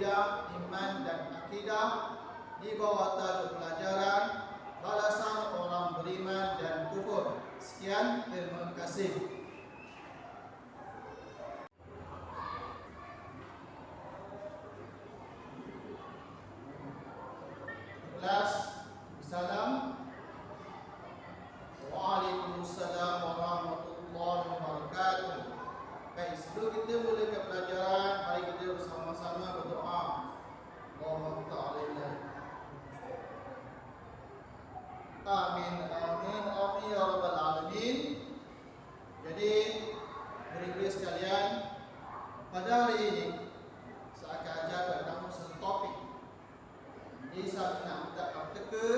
akidah, iman dan akidah di bawah tajuk pelajaran balasan orang beriman dan kufur. Sekian, terima kasih. senang kita akan teka.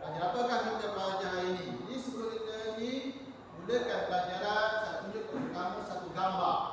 Pelajaran apakah kita belajar hari ini ini sebelum kita ini mulakan pelajaran saya tunjukkan kamu satu gambar.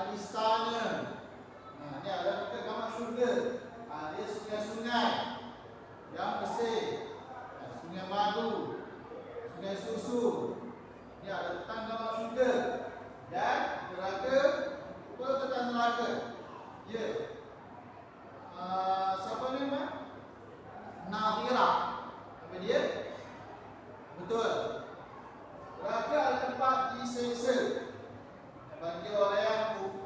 Al-Istana ha, Ini adalah kita gambar surga ha, Dia sungai-sungai. Yang bersih ha, Sungai madu Sungai susu. Ini ada tentang gambar surga Dan neraka Apa tentang neraka? Ya. Ha, Siapa ni? Ma? Nafira Apa dia? Betul. Neraka adalah tempat di sisi Naquela época,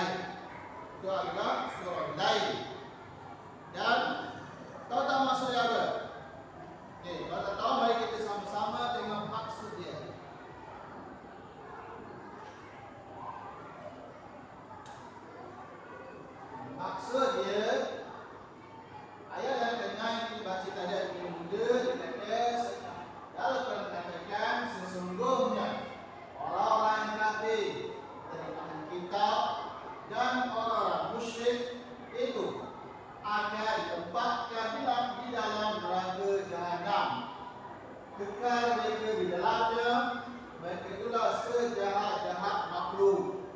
baik itu adalah surah lain. Dan tahu tak maksudnya apa? Okey kalau tak tahu mari kita sama-sama tengok maksud dia Maksud dia ayat yang kena yang dibaca tadi ayat yang muda dikata kalau Quran katakan sesungguhnya orang-orang yang kafir dari ahli kitab dan orang-orang musyrik itu akan ditempatkan di dalam, di dalam neraka jahanam kekal mereka di dalamnya mereka itulah sejahat-jahat makhluk.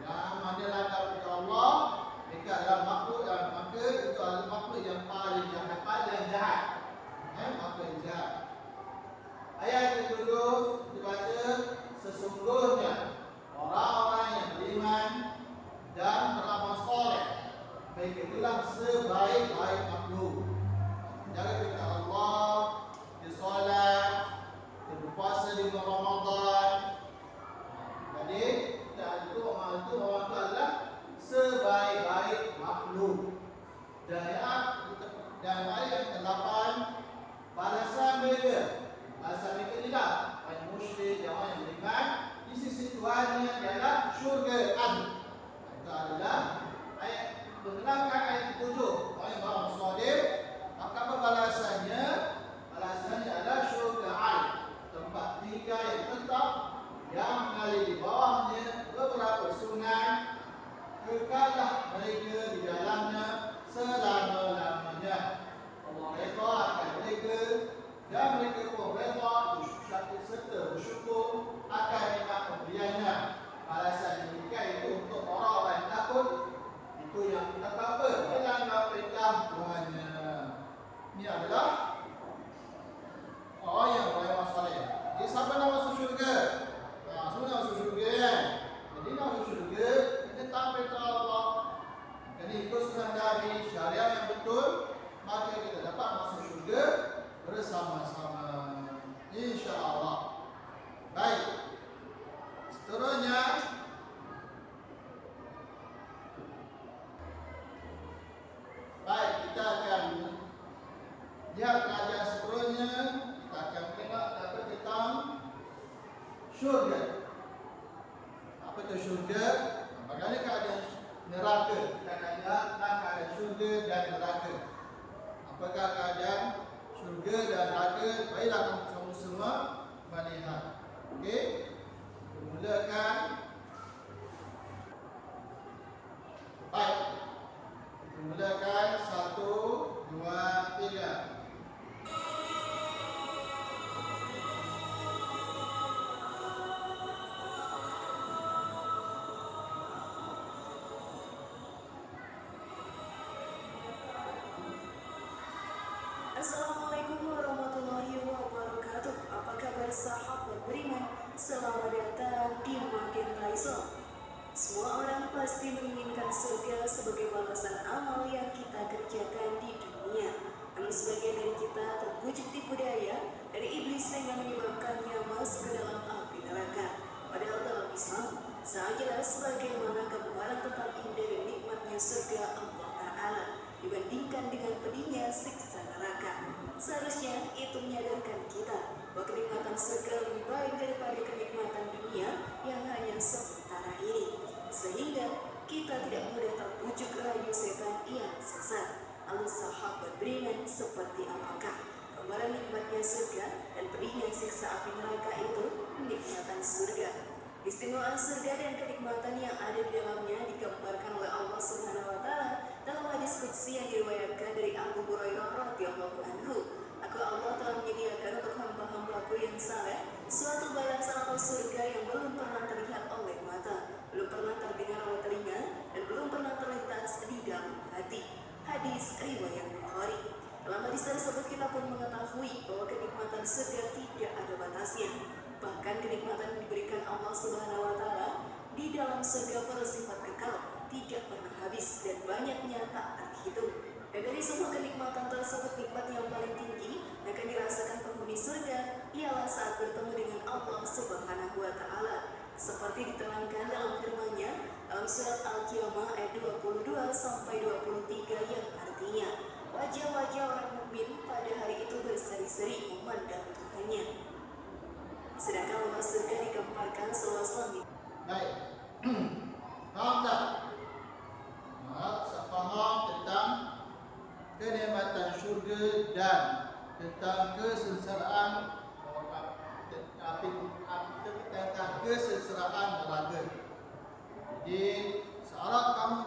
Yang mana langgar kepada Allah mereka adalah makhluk dan maka itu adalah makhluk yang paling jahat paling jahat. Eh, makhluk yang jahat. Ayat yang kedua dibaca sesungguhnya orang-orang yang beriman dan beramal soleh mereka itulah sebaik-baik makhluk. Jaga kita Allah di solat di berpuasa di bulan Ramadan jadi dan itu orang itu orang itu adalah sebaik-baik makhluk. Dan ayat dan ayat yang ke-8 balasan mereka balasan mereka tidak orang musyrik dan orang yang beriman di sisi Tuhannya ialah syurga adil. Itu adalah ayat mengenalkan ayat ketujuh orang yang beramal soleh maka apa balasannya? Balasannya adalah syurga adil. Tempat tinggal yang tetap yang mengalir di bawahnya beberapa sungai kekallah mereka di dalamnya selama-lamanya Allah redha akan mereka dan mereka pun bersyukur serta bersyukur akan nikmat pemberiannya. Balasan yang diberikan itu untuk orang-orang yang takut itu yang kita apa melanggar perintah Tuhannya ini adalah orang yang beramal soleh jadi siapa nak masuk syurga Ha, semua nak masuk syurga kan? Jadi nak masuk syurga, kita taat perintah Allah. Jadi ikut sunnah Nabi, syariat yang betul, maka kita dapat masuk syurga bersama-sama. InsyaAllah. Baik. Seterusnya, baik kita akan lihat kajian seterusnya. Kita akan tengok apa tentang syurga. Apa itu syurga? Bagaimana keadaan neraka? Kita akan lihat tentang keadaan syurga dan neraka. Apakah keadaan syurga dan neraka? Baiklah kamu pasti menginginkan surga sebagai balasan amal yang kita kerjakan di dunia. Namun sebagian dari kita terbujuk tipu daya dari iblis sehingga menyebabkannya masuk ke dalam api neraka. Padahal dalam Islam, sangat jelas bagaimana gambaran tentang indah dan nikmatnya surga dibandingkan dengan pedihnya siksa neraka. Seharusnya itu menyadarkan kita bahwa kenikmatan surga lebih baik daripada kenikmatan dunia yang hanya sementara ini. Sehingga kita tidak mudah terbujuk rayu setan yang sesat. Lalu sahabat beriman seperti apakah gambaran nikmatnya surga dan pedihnya siksa api neraka itu kenikmatan surga. Istimewaan surga dan kenikmatan yang ada di dalamnya digambarkan oleh Allah Subhanahu wa taala dalam hadis qudsi yang diriwayatkan dari Abu Hurairah radhiyallahu anhu. Aku Allah telah menyediakan untuk hamba-hambaku yang saleh Dalam hadis tersebut kita pun mengetahui bahwa kenikmatan surga tidak ada batasnya. Bahkan kenikmatan yang diberikan Allah Subhanahu wa taala di dalam surga bersifat kekal, tidak pernah habis dan banyaknya tak terhitung. Dan dari semua kenikmatan tersebut nikmat yang paling tinggi akan dirasakan penghuni surga ialah saat bertemu dengan Allah Subhanahu wa taala. Seperti diterangkan dalam firman-Nya dalam surat Al-Qiyamah ayat 22 sampai 23 yang artinya wajah-wajah orang mukmin pada hari itu berseri-seri memandang Tuhannya. Sedangkan luar surga digambarkan seluas langit. Baik. Faham tak? Maaf, saya faham tentang kenikmatan syurga dan tentang kesengsaraan api tentang kesengsaraan neraka. Jadi, seharap kamu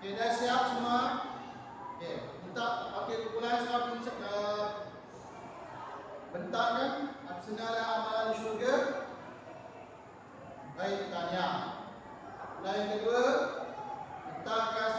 Okey, dah siap semua? Okey, minta okey kumpulan siap uh, bentangkan senarai amalan syurga. Baik tanya. Dan yang kedua Bentangkan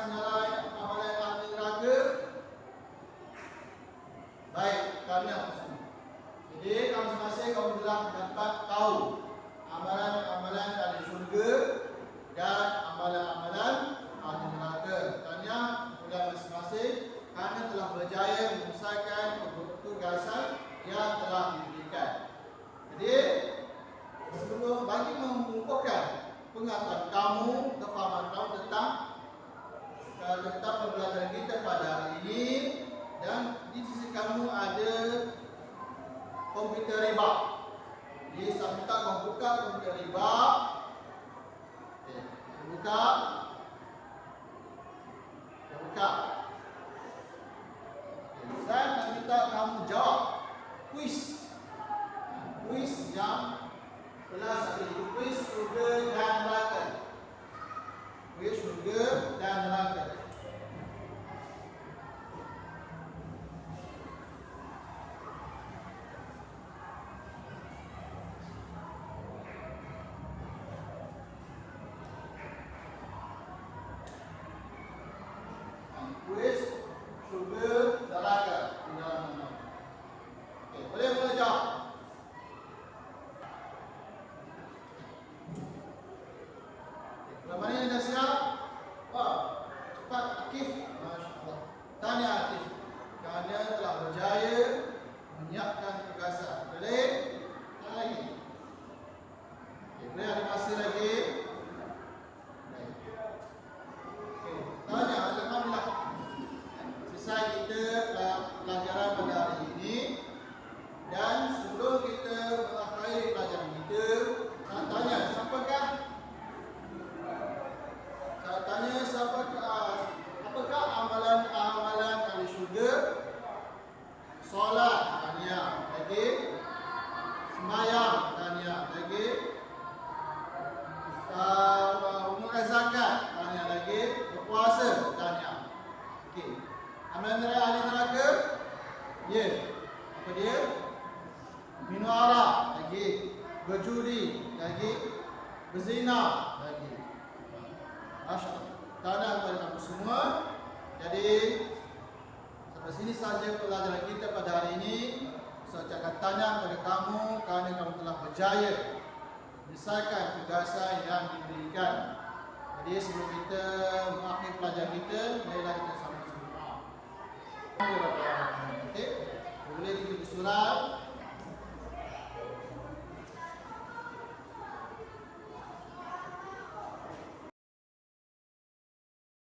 minta kamu jawab kuis. Kuis jam kelas itu. Kuis surga dan neraka kuis surga dan neraka sisakan tugasan yang diberikan. Jadi sebelum kita mengakhiri pelajaran kita, marilah kita sama-sama berdoa. Okay. Boleh kita bersurat.